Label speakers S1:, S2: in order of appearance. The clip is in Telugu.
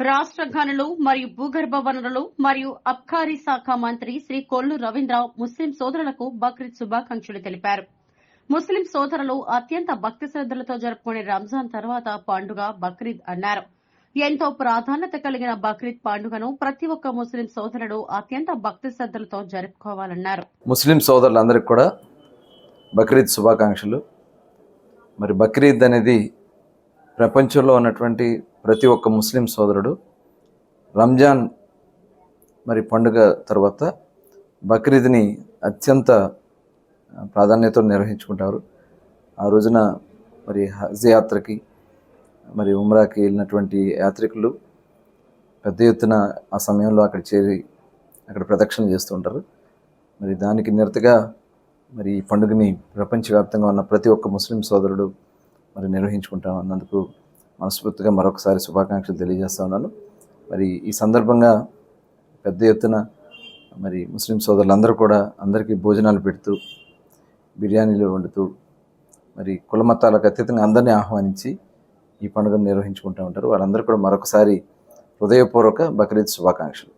S1: రాష్ట్ర గనులు మరియు భూగర్భ వనరులు మరియు అబ్కారీ శాఖ మంత్రి శ్రీ కొల్లు రవీంద్రరావు ముస్లిం సోదరులకు బక్రీద్ శుభాకాంక్షలు తెలిపారు. ముస్లిం సోదరులు అత్యంత భక్తి శ్రద్దలతో జరుపుకునే రంజాన్ తర్వాత పండుగ బక్రీద్ అన్నారు. ఎంతో ప్రాధాన్యత కలిగిన బక్రీద్ పండుగను ప్రతి ఒక్క ముస్లిం సోదరుడు అత్యంత భక్తి శ్రద్దలతో జరుపుకోవాలన్నారు.
S2: ముస్లిం సోదరులందరికీ కూడా బక్రీద్ శుభాకాంక్షలు. మరి బక్రీద్ అనేది ప్రపంచంలో ఉన్నటువంటి ప్రతి ఒక్క ముస్లిం సోదరుడు రంజాన్ మరి పండుగ తర్వాత బక్రీద్ని అత్యంత ప్రాధాన్యత నిర్వహించుకుంటారు. ఆ రోజున మరి హజ్ యాత్రకి మరి ఉమ్రాకి వెళ్ళినటువంటి యాత్రికులు పెద్ద ఎత్తున ఆ సమయంలో అక్కడ చేరి అక్కడ ప్రదక్షిణ చేస్తూ ఉంటారు. మరి దానికి నిరతగా మరి ఈ పండుగని ప్రపంచవ్యాప్తంగా ఉన్న ప్రతి ఒక్క ముస్లిం సోదరుడు మరి నిర్వహించుకుంటాం అన్నందుకు మనస్ఫూర్తిగా మరొకసారి శుభాకాంక్షలు తెలియజేస్తా ఉన్నాను. మరి ఈ సందర్భంగా పెద్ద ఎత్తున మరి ముస్లిం సోదరులందరూ కూడా అందరికీ భోజనాలు పెడుతూ బిర్యానీలు వండుతూ మరి కులమతాలకు అతీతంగా అందరినీ ఆహ్వానించి ఈ పండుగను నిర్వహించుకుంటూ ఉంటారు. వాళ్ళందరూ కూడా మరొకసారి హృదయపూర్వక బక్రీద్ శుభాకాంక్షలు.